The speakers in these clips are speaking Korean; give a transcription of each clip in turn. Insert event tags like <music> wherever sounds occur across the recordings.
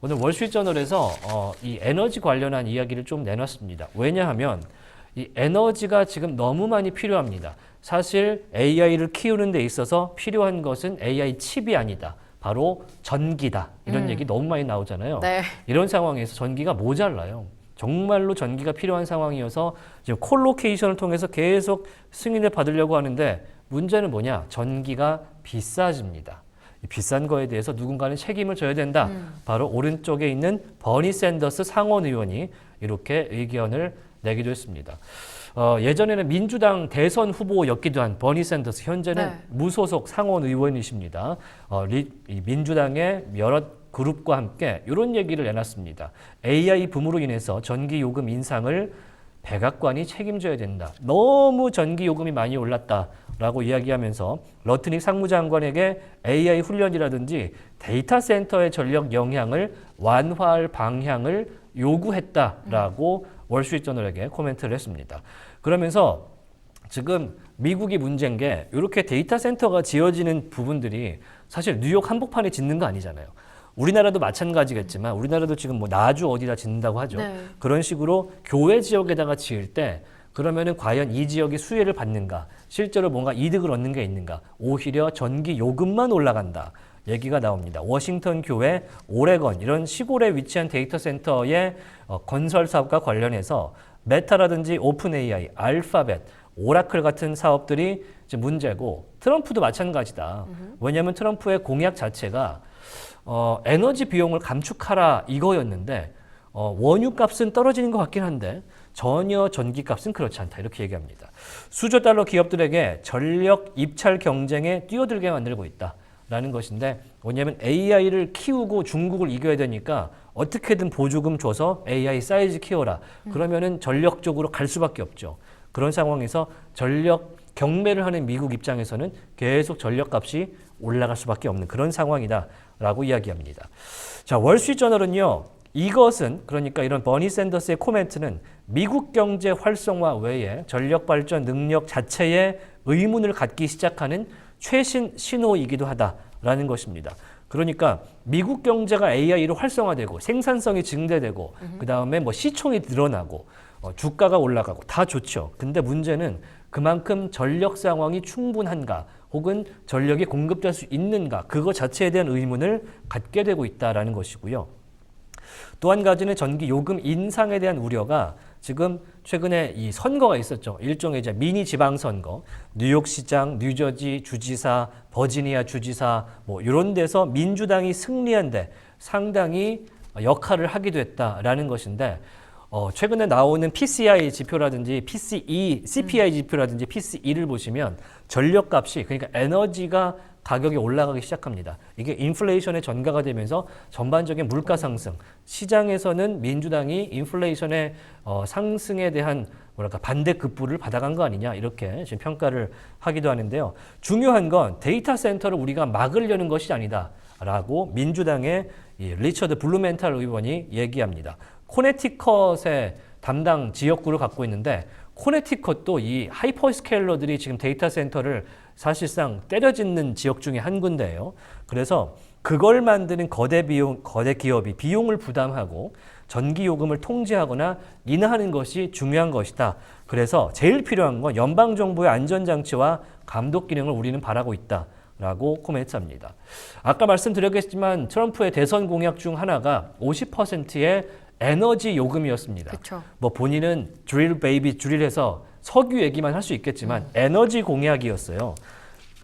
오늘 월스트리트저널에서 어, 이 에너지 관련한 이야기를 좀 내놨습니다. 왜냐하면 이 에너지가 지금 너무 많이 필요합니다. 사실 AI를 키우는 데 있어서 필요한 것은 AI 칩이 아니다. 바로 전기다. 이런 음. 얘기 너무 많이 나오잖아요. 네. 이런 상황에서 전기가 모자라요. 정말로 전기가 필요한 상황이어서 지금 콜로케이션을 통해서 계속 승인을 받으려고 하는데 문제는 뭐냐? 전기가 비싸집니다. 이 비싼 거에 대해서 누군가는 책임을 져야 된다. 음. 바로 오른쪽에 있는 버니 샌더스 상원 의원이 이렇게 의견을 내기도 했습니다. 어, 예전에는 민주당 대선 후보였기도 한 버니 샌더스 현재는 네. 무소속 상원 의원이십니다. 어, 리, 이 민주당의 여러 그룹과 함께 이런 얘기를 내놨습니다. AI 붐으로 인해서 전기 요금 인상을 백악관이 책임져야 된다. 너무 전기 요금이 많이 올랐다라고 이야기하면서 러트닉 상무장관에게 AI 훈련이라든지 데이터 센터의 전력 영향을 완화할 방향을 요구했다라고 월스트리트저널에게 코멘트를 했습니다. 그러면서 지금 미국이 문제인 게 이렇게 데이터 센터가 지어지는 부분들이 사실 뉴욕 한복판에 짓는 거 아니잖아요. 우리나라도 마찬가지겠지만 우리나라도 지금 뭐 나주 어디다 짓는다고 하죠. 네. 그런 식으로 교외 지역에다가 지을 때 그러면은 과연 이 지역이 수혜를 받는가? 실제로 뭔가 이득을 얻는 게 있는가? 오히려 전기 요금만 올라간다. 얘기가 나옵니다. 워싱턴 교회, 오레건 이런 시골에 위치한 데이터 센터의 어, 건설 사업과 관련해서 메타라든지 오픈 AI, 알파벳, 오라클 같은 사업들이 문제고 트럼프도 마찬가지다. 왜냐하면 트럼프의 공약 자체가 어, 에너지 비용을 감축하라 이거였는데 어, 원유 값은 떨어지는 것 같긴 한데 전혀 전기 값은 그렇지 않다 이렇게 얘기합니다. 수조 달러 기업들에게 전력 입찰 경쟁에 뛰어들게 만들고 있다 라는 것인데 왜냐하면 AI를 키우고 중국을 이겨야 되니까 어떻게든 보조금 줘서 AI 사이즈 키워라. 그러면은 전력적으로 갈 수밖에 없죠. 그런 상황에서 전력 경매를 하는 미국 입장에서는 계속 전력값이 올라갈 수밖에 없는 그런 상황이다 라고 이야기합니다. 자, 월스트리트저널은요. 이것은 그러니까 이런 버니 샌더스의 코멘트는 미국 경제 활성화 외에 전력 발전 능력 자체에 의문을 갖기 시작하는 최신 신호이기도 하다라는 것입니다. 그러니까 미국 경제가 AI로 활성화되고 생산성이 증대되고 그 다음에 뭐 시총이 늘어나고 어, 주가가 올라가고 다 좋죠. 근데 문제는 그만큼 전력 상황이 충분한가 혹은 전력이 공급될 수 있는가 그거 자체에 대한 의문을 갖게 되고 있다라는 것이고요. 또 한 가지는 전기 요금 인상에 대한 우려가 지금 최근에 이 선거가 있었죠. 일종의 이제 미니 지방 선거, 뉴욕시장, 뉴저지 주지사, 버지니아 주지사 뭐 이런 데서 민주당이 승리한데 상당히 역할을 하기도 했다라는 것인데 어, 최근에 나오는 PCI 지표라든지 PCE, CPI 지표라든지 PCE를 보시면 전력값이 그러니까 에너지가 가격이 올라가기 시작합니다. 이게 인플레이션의 전가가 되면서 전반적인 물가 상승, 시장에서는 민주당이 인플레이션의 어, 상승에 대한 뭐랄까 반대 급부를 받아간 거 아니냐 이렇게 지금 평가를 하기도 하는데요. 중요한 건 데이터 센터를 우리가 막으려는 것이 아니다라고 민주당의 이 리처드 블루멘탈 의원이 얘기합니다. 코네티컷의 담당 지역구를 갖고 있는데 코네티컷도 이 하이퍼스케일러들이 지금 데이터 센터를 사실상 때려짓는 지역 중에 한 군데예요. 그래서 그걸 만드는 거대 비용, 거대 기업이 비용을 부담하고 전기 요금을 통제하거나 인하하는 것이 중요한 것이다. 그래서 제일 필요한 건 연방 정부의 안전 장치와 감독 기능을 우리는 바라고 있다. 라고 코멘트합니다. 아까 말씀드렸겠지만 트럼프의 대선 공약 중 하나가 50%의 에너지 요금이었습니다. 그렇죠. 뭐 본인은 드릴 베이비 드릴해서 석유 얘기만 할 수 있겠지만 에너지 공약이었어요.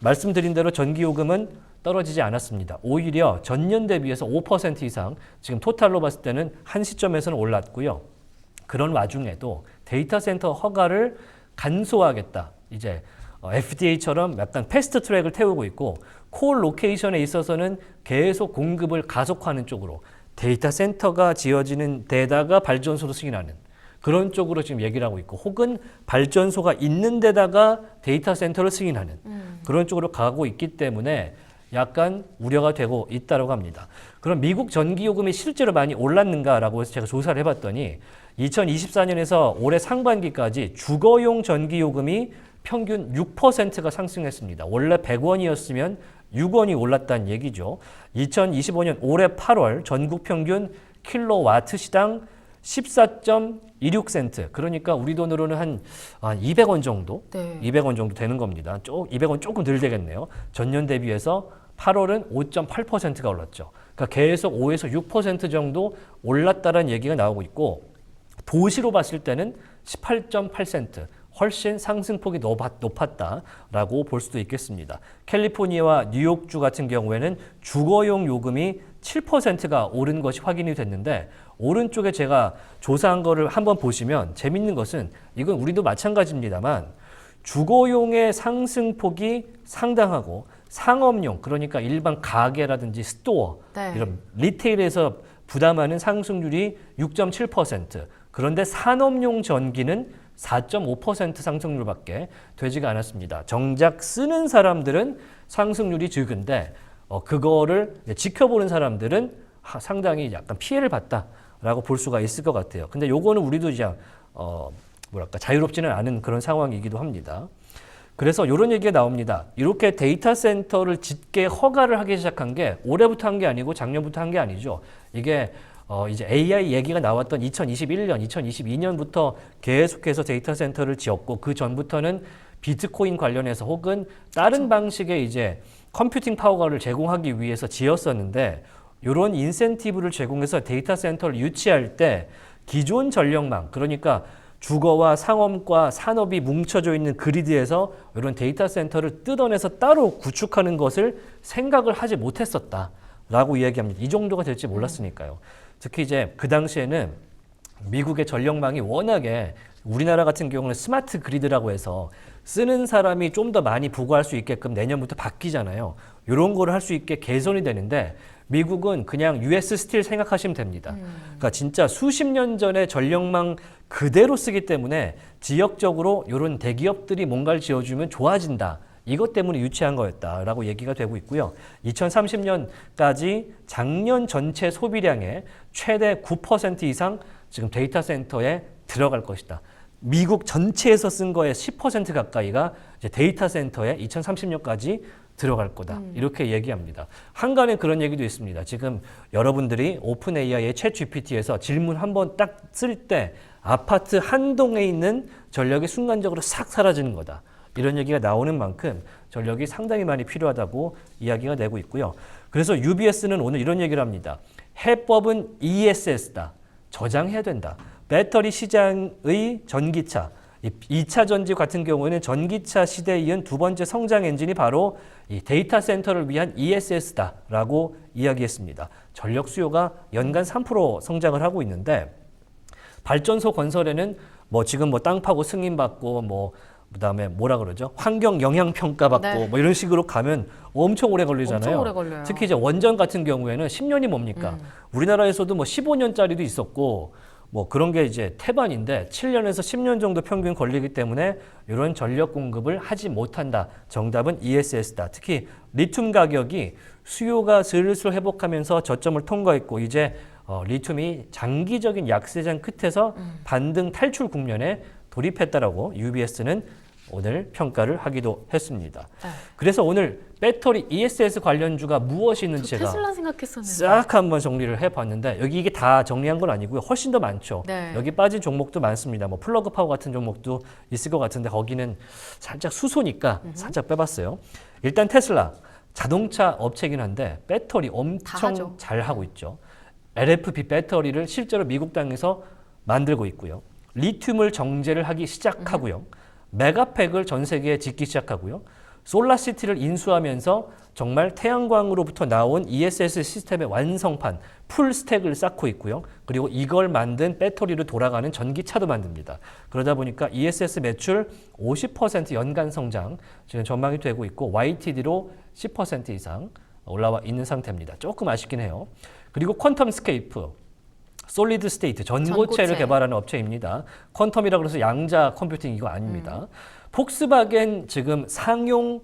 말씀드린 대로 전기 요금은 떨어지지 않았습니다. 오히려 전년 대비해서 5% 이상 지금 토탈로 봤을 때는 한 시점에서는 올랐고요. 그런 와중에도 데이터 센터 허가를 간소화하겠다. 이제 어, FDA처럼 약간 패스트 트랙을 태우고 있고 콜 로케이션에 있어서는 계속 공급을 가속화하는 쪽으로 데이터 센터가 지어지는 데다가 발전소를 승인하는 그런 쪽으로 지금 얘기를 하고 있고 혹은 발전소가 있는 데다가 데이터 센터를 승인하는 그런 쪽으로 가고 있기 때문에 약간 우려가 되고 있다고 합니다. 그럼 미국 전기 요금이 실제로 많이 올랐는가라고 해서 제가 조사를 해봤더니 2024년에서 올해 상반기까지 주거용 전기 요금이 평균 6%가 상승했습니다. 원래 100원이었으면 6원이 올랐다는 얘기죠. 2025년 올해 8월 전국 평균 킬로와트 시당 14.26센트. 그러니까 우리 돈으로는 한, 한 200원 정도? 네. 200원 정도 되는 겁니다. 조, 200원 조금 덜 되겠네요. 전년 대비해서 8월은 5.8%가 올랐죠. 그러니까 계속 5에서 6% 정도 올랐다는 얘기가 나오고 있고 도시로 봤을 때는 18.8센트 훨씬 상승폭이 높았- 높았다라고 볼 수도 있겠습니다. 캘리포니아와 뉴욕주 같은 경우에는 주거용 요금이 7%가 오른 것이 확인이 됐는데 오른쪽에 제가 조사한 거를 한번 보시면 재밌는 것은 이건 우리도 마찬가지입니다만 주거용의 상승폭이 상당하고 상업용 그러니까 일반 가게라든지 스토어 네. 이런 리테일에서 부담하는 상승률이 6.7% 그런데 산업용 전기는 4.5% 상승률밖에 되지가 않았습니다. 정작 쓰는 사람들은 상승률이 적은데 어, 그거를 지켜보는 사람들은 하- 상당히 약간 피해를 봤다라고 볼 수가 있을 것 같아요. 근데 요거는 우리도 이제 어, 뭐랄까 자유롭지는 않은 그런 상황이기도 합니다. 그래서 이런 얘기가 나옵니다. 이렇게 데이터 센터를 짓게 허가를 하기 시작한 게 올해부터 한 게 아니고 작년부터 한 게 아니죠. 이게 어 이제 AI 얘기가 나왔던 2021년, 2022년부터 계속해서 데이터 센터를 지었고 그 전부터는 비트코인 관련해서 혹은 다른 방식의 이제 컴퓨팅 파워를 제공하기 위해서 지었었는데 이런 인센티브를 제공해서 데이터 센터를 유치할 때 기존 전력망 그러니까 주거와 상업과 산업이 뭉쳐져 있는 그리드에서 이런 데이터 센터를 뜯어내서 따로 구축하는 것을 생각을 하지 못했었다라고 이야기합니다. 이 정도가 될지 몰랐으니까요. 특히 이제 그 당시에는 미국의 전력망이 워낙에 우리나라 같은 경우는 스마트 그리드라고 해서 쓰는 사람이 좀 더 많이 부과할 수 있게끔 내년부터 바뀌잖아요. 이런 거를 할 수 있게 개선이 되는데 미국은 그냥 US 스틸 생각하시면 됩니다. 그러니까 진짜 수십 년 전에 전력망 그대로 쓰기 때문에 지역적으로 이런 대기업들이 뭔가를 지어주면 좋아진다. 이것 때문에 유치한 거였다라고 얘기가 되고 있고요. 2030년까지 작년 전체 소비량의 최대 9% 이상 지금 데이터 센터에 들어갈 것이다. 미국 전체에서 쓴 거의 10% 가까이가 이제 데이터 센터에 2030년까지 들어갈 거다. 이렇게 얘기합니다. 한간에 그런 얘기도 있습니다. 지금 여러분들이 오픈 AI의 챗 GPT에서 질문 한 번 딱 쓸 때 아파트 한 동에 있는 전력이 순간적으로 싹 사라지는 거다. 이런 얘기가 나오는 만큼 전력이 상당히 많이 필요하다고 이야기가 되고 있고요. 그래서 UBS는 오늘 이런 얘기를 합니다. 해법은 ESS다. 저장해야 된다. 배터리 시장의 전기차, 이 2차 전지 같은 경우에는 전기차 시대에 이은 두 번째 성장 엔진이 바로 이 데이터 센터를 위한 ESS다라고 이야기했습니다. 전력 수요가 연간 3% 성장을 하고 있는데 발전소 건설에는 뭐 지금 뭐 땅 파고 승인 받고 뭐 그다음에 뭐라 그러죠? 환경 영향 평가 받고 네. 뭐 이런 식으로 가면 엄청 오래 걸리잖아요. 엄청 오래 걸려요. 음. 특히 이제 원전 같은 경우에는 10년이 뭡니까? 우리나라에서도 뭐 15년짜리도 있었고 뭐 그런 게 이제 태반인데 7년에서 10년 정도 평균 걸리기 때문에 이런 전력 공급을 하지 못한다. 정답은 ESS다. 특히 리튬 가격이 수요가 슬슬 회복하면서 저점을 통과했고 이제 어, 리튬이 장기적인 약세장 끝에서 반등 탈출 국면에 돌입했다라고 UBS는 오늘 평가를 하기도 했습니다. 네. 그래서 오늘 배터리 ESS 관련주가 무엇이 있는지 저 제가 테슬라 생각했었는데. 싹 한번 정리를 해봤는데 여기 이게 다 정리한 건 아니고요. 훨씬 더 많죠. 네. 여기 빠진 종목도 많습니다. 뭐 플러그 파워 같은 종목도 있을 것 같은데 거기는 살짝 수소니까 살짝 빼봤어요. 일단 테슬라 자동차 업체긴 한데 배터리 다 엄청. 잘 하고 있죠. LFP 배터리를 실제로 미국 땅에서 만들고 있고요. 리튬을 정제를 하기 시작하고요. 메가팩을 전 세계에 짓기 시작하고요. 솔라시티를 인수하면서 정말 태양광으로부터 나온 ESS 시스템의 완성판 풀 스택을 쌓고 있고요. 그리고 이걸 만든 배터리로 돌아가는 전기차도 만듭니다. 그러다 보니까 ESS 매출 50% 연간 성장 지금 전망이 되고 있고 YTD로 10% 이상 올라와 있는 상태입니다. 조금 아쉽긴 해요. 그리고 퀀텀 스케이프 솔리드 스테이트 전고체를 전고체. 개발하는 업체입니다. 퀀텀이라 그래서 양자 컴퓨팅 이거 아닙니다. 폭스바겐 지금 상용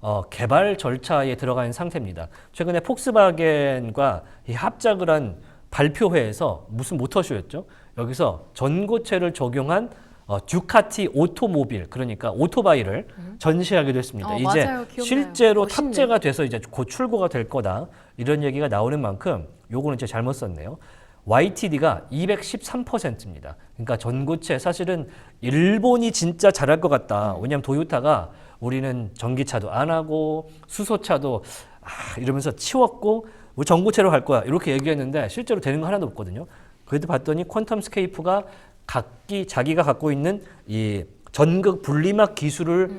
어, 개발 절차에 들어가 있는 상태입니다. 최근에 폭스바겐과 이 합작을 한 발표회에서 무슨 모터쇼였죠? 여기서 전고체를 적용한 어, 듀카티 오토모빌 그러니까 오토바이를 전시하기도 했습니다. 어, 이제 맞아요. 실제로 멋있네. 탑재가 돼서 이제 곧 출고가 될 거다 이런 얘기가 나오는 만큼 요거는 이제 잘못 썼네요. YTD가 213%입니다. 그러니까 전고체 사실은 일본이 진짜 잘할 것 같다. 왜냐하면 도요타가 우리는 전기차도 안 하고 수소차도 아, 이러면서 치웠고 우리 전고체로 갈 거야 이렇게 얘기했는데 실제로 되는 거 하나도 없거든요. 그래도 봤더니 퀀텀 스케이프가 각기 자기가 갖고 있는 이 전극 분리막 기술을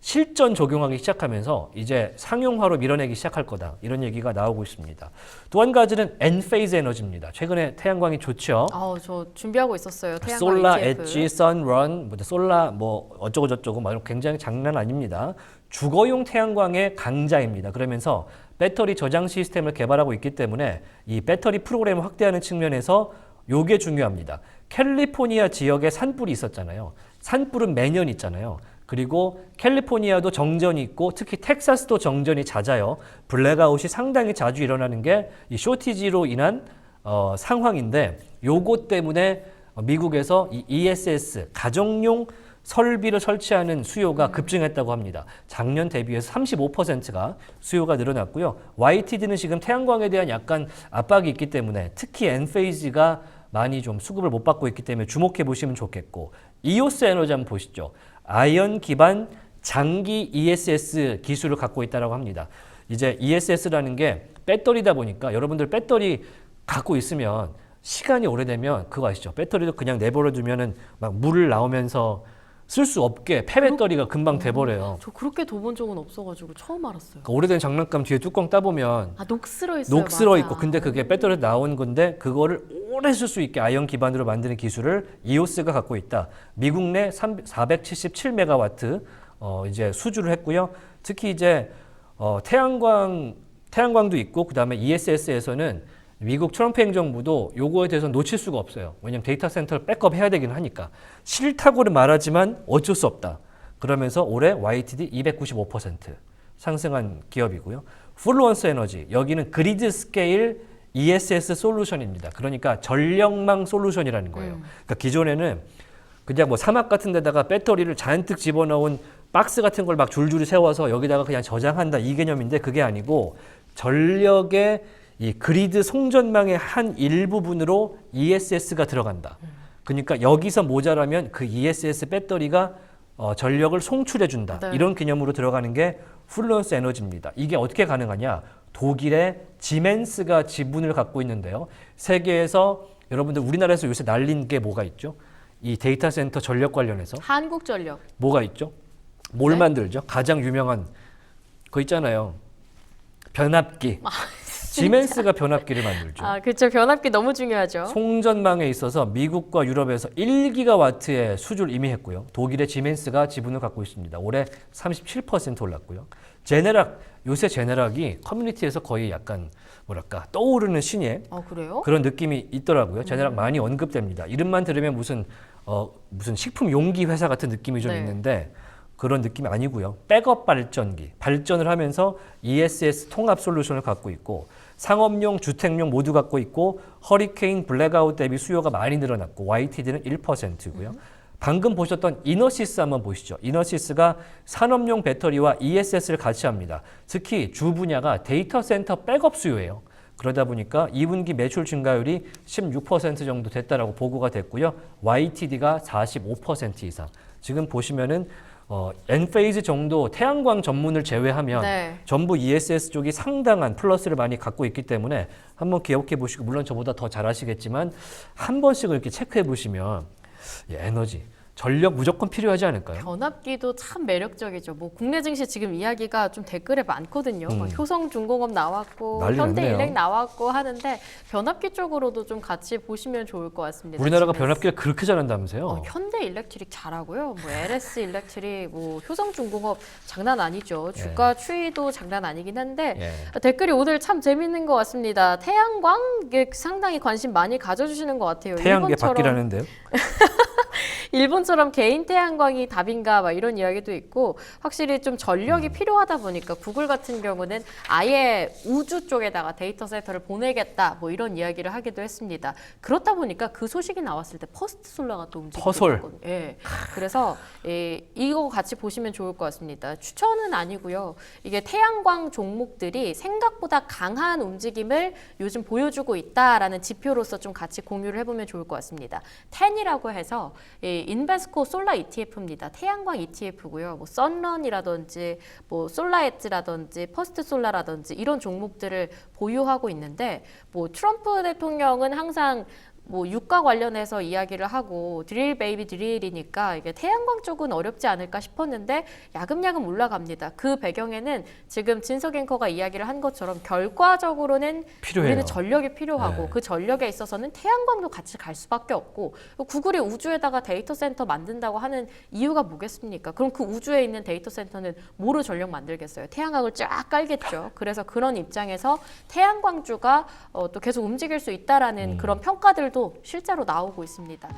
실전 적용하기 시작하면서 이제 상용화로 밀어내기 시작할 거다 이런 얘기가 나오고 있습니다. 또 한 가지는 엔페이즈 에너지입니다. 최근에 태양광이 좋죠. 아, 저 준비하고 있었어요. 태양광 솔라 ETF. 엣지, 선런, 뭐 솔라 뭐 어쩌고 저쩌고 막 굉장히 장난 아닙니다. 주거용 태양광의 강자입니다. 그러면서 배터리 저장 시스템을 개발하고 있기 때문에 이 배터리 프로그램을 확대하는 측면에서 요게 중요합니다. 캘리포니아 지역에 산불이 있었잖아요. 산불은 매년 있잖아요. 그리고 캘리포니아도 정전이 있고 특히 텍사스도 정전이 잦아요. 블랙아웃이 상당히 자주 일어나는 게 이 쇼티지로 인한 어, 상황인데 요것 때문에 어, 미국에서 이 ESS 가정용 설비를 설치하는 수요가 급증했다고 합니다. 작년 대비해서 35%가 수요가 늘어났고요. YTD는 지금 태양광에 대한 약간 압박이 있기 때문에 특히 엔페이지가 많이 좀 수급을 못 받고 있기 때문에 주목해 보시면 좋겠고 이오스 에너지 한번 보시죠. 아이언 기반 장기 ESS 기술을 갖고 있다라고 합니다. 이제 ESS라는 게 배터리다 보니까 여러분들 배터리 갖고 있으면 시간이 오래되면 그거 아시죠? 배터리도 그냥 내버려 두면은 막물 나오면서 쓸 수 없게 폐배터리가 금방 돼버려요. 저 그렇게 둬본 적은 없어가지고 처음 알았어요. 그 오래된 장난감 뒤에 뚜껑 따보면 아 녹슬어 있어요. 녹슬어 맞아. 있고 근데 그게 배터리 나온 건데 그거를 오래 쓸 수 있게 아이언 기반으로 만드는 기술을 이오스가 갖고 있다. 미국 내 477메가와트 어 이제 수주를 했고요. 특히 이제 어 태양광 태양광도 있고 그다음에 ESS에서는 미국 트럼프 행정부도 요거에 대해서 놓칠 수가 없어요. 왜냐면 데이터 센터를 백업 해야 되긴 하니까. 싫다고는 말하지만 어쩔 수 없다. 그러면서 올해 YTD 295% 상승한 기업이고요. 플루언스 에너지 여기는 그리드 스케일 ESS 솔루션입니다. 그러니까 전력망 솔루션이라는 거예요. 그러니까 기존에는 그냥 뭐 사막 같은 데다가 배터리를 잔뜩 집어넣은 박스 같은 걸 막 줄줄이 세워서 여기다가 그냥 저장한다 이 개념인데 그게 아니고 전력의 이 그리드 송전망의 한 일부분으로 ESS가 들어간다. 그러니까 여기서 모자라면 그 ESS 배터리가 어, 전력을 송출해 준다. 네. 이런 개념으로 들어가는 게 플루언스 에너지입니다. 이게 어떻게 가능하냐? 독일의 지멘스가 지분을 갖고 있는데요. 세계에서 여러분들 우리나라에서 요새 날린 게 뭐가 있죠? 이 데이터 센터 전력 관련해서 한국 전력. 뭐가 있죠? 뭘 네? 만들죠? 가장 유명한 거 있잖아요. 변압기. 지멘스가 변압기를 만들죠. 아 그렇죠. 변압기 너무 중요하죠. 송전망에 있어서 미국과 유럽에서 1기가와트의 수주를 이미 했고요. 독일의 지멘스가 지분을 갖고 있습니다. 올해 37% 올랐고요. 제네락 요새 제네락이 커뮤니티에서 거의 약간 뭐랄까 떠오르는 신예 아 그래요? 그런 느낌이 있더라고요. 제네락 많이 언급됩니다. 이름만 들으면 무슨 어 무슨 식품 용기 회사 같은 느낌이 좀 네. 있는데 그런 느낌이 아니고요. 백업 발전기 발전을 하면서 ESS 통합 솔루션을 갖고 있고 상업용, 주택용 모두 갖고 있고 허리케인 블랙아웃 대비 수요가 많이 늘어났고 YTD는 1%고요. 방금 보셨던 이너시스 한번 보시죠. 이너시스가 산업용 배터리와 ESS를 같이 합니다. 특히 주 분야가 데이터 센터 백업 수요예요. 그러다 보니까 2분기 매출 증가율이 16% 정도 됐다라고 보고가 됐고요. YTD가 45% 이상. 지금 보시면은 어, 엔페이즈 정도 태양광 전문을 제외하면 네. 전부 ESS 쪽이 상당한 플러스를 많이 갖고 있기 때문에 한번 기억해 보시고 물론 저보다 더 잘하시겠지만 한 번씩 이렇게 체크해 보시면 이 에너지 전력 무조건 필요하지 않을까요? 변압기도 참 매력적이죠. 뭐 국내 증시 지금 이야기가 좀 댓글에 많거든요. 음. 막 효성중공업 나왔고 난리 현대일렉 났네요. 나왔고 하는데 변압기 쪽으로도 좀 같이 보시면 좋을 것 같습니다. 우리나라가 지금. 변압기를 그렇게 잘한다면서요? 어, 현대 일렉트릭 잘하고요. 뭐 LS 일렉트릭, 뭐 효성중공업 장난 아니죠. 주가 추이도 장난 아니긴 한데 예. 댓글이 오늘 참 재밌는 것 같습니다. 태양광 에 상당히 관심 많이 가져주시는 것 같아요. 태양계 일본처럼 바뀌라는데요? <laughs> 일본처럼 개인 태양광이 답인가 막 이런 이야기도 있고 확실히 좀 전력이 필요하다 보니까 구글 같은 경우는 아예 우주 쪽에다가 데이터 센터를 보내겠다 뭐 이런 이야기를 하기도 했습니다. 그렇다 보니까 그 소식이 나왔을 때 퍼스트 솔라가 또 움직이고 퍼솔. 예. 그래서 예, 이거 같이 보시면 좋을 것 같습니다. 추천은 아니고요. 이게 태양광 종목들이 생각보다 강한 움직임을 요즘 보여주고 있다라는 지표로서 좀 같이 공유를 해보면 좋을 것 같습니다. 텐이라고 해서 이 인베스코 솔라 ETF입니다. 태양광 ETF고요. 뭐 썬런이라든지 뭐 솔라엣지라든지 퍼스트 솔라라든지 이런 종목들을 보유하고 있는데 뭐 트럼프 대통령은 항상 뭐 유가 관련해서 이야기를 하고 드릴 베이비 드릴이니까 이게 태양광 쪽은 어렵지 않을까 싶었는데 야금야금 올라갑니다. 그 배경에는 지금 진석 앵커가 이야기를 한 것처럼 결과적으로는 필요해요. 우리는 전력이 필요하고 네. 그 전력에 있어서는 태양광도 같이 갈 수밖에 없고 구글이 우주에다가 데이터 센터 만든다고 하는 이유가 뭐겠습니까? 그럼 그 우주에 있는 데이터 센터는 뭐로 전력 만들겠어요? 태양광을 쫙 깔겠죠. 그래서 그런 입장에서 태양광주가 어, 또 계속 움직일 수 있다라는 음. 그런 평가들도 실제로 나오고 있습니다.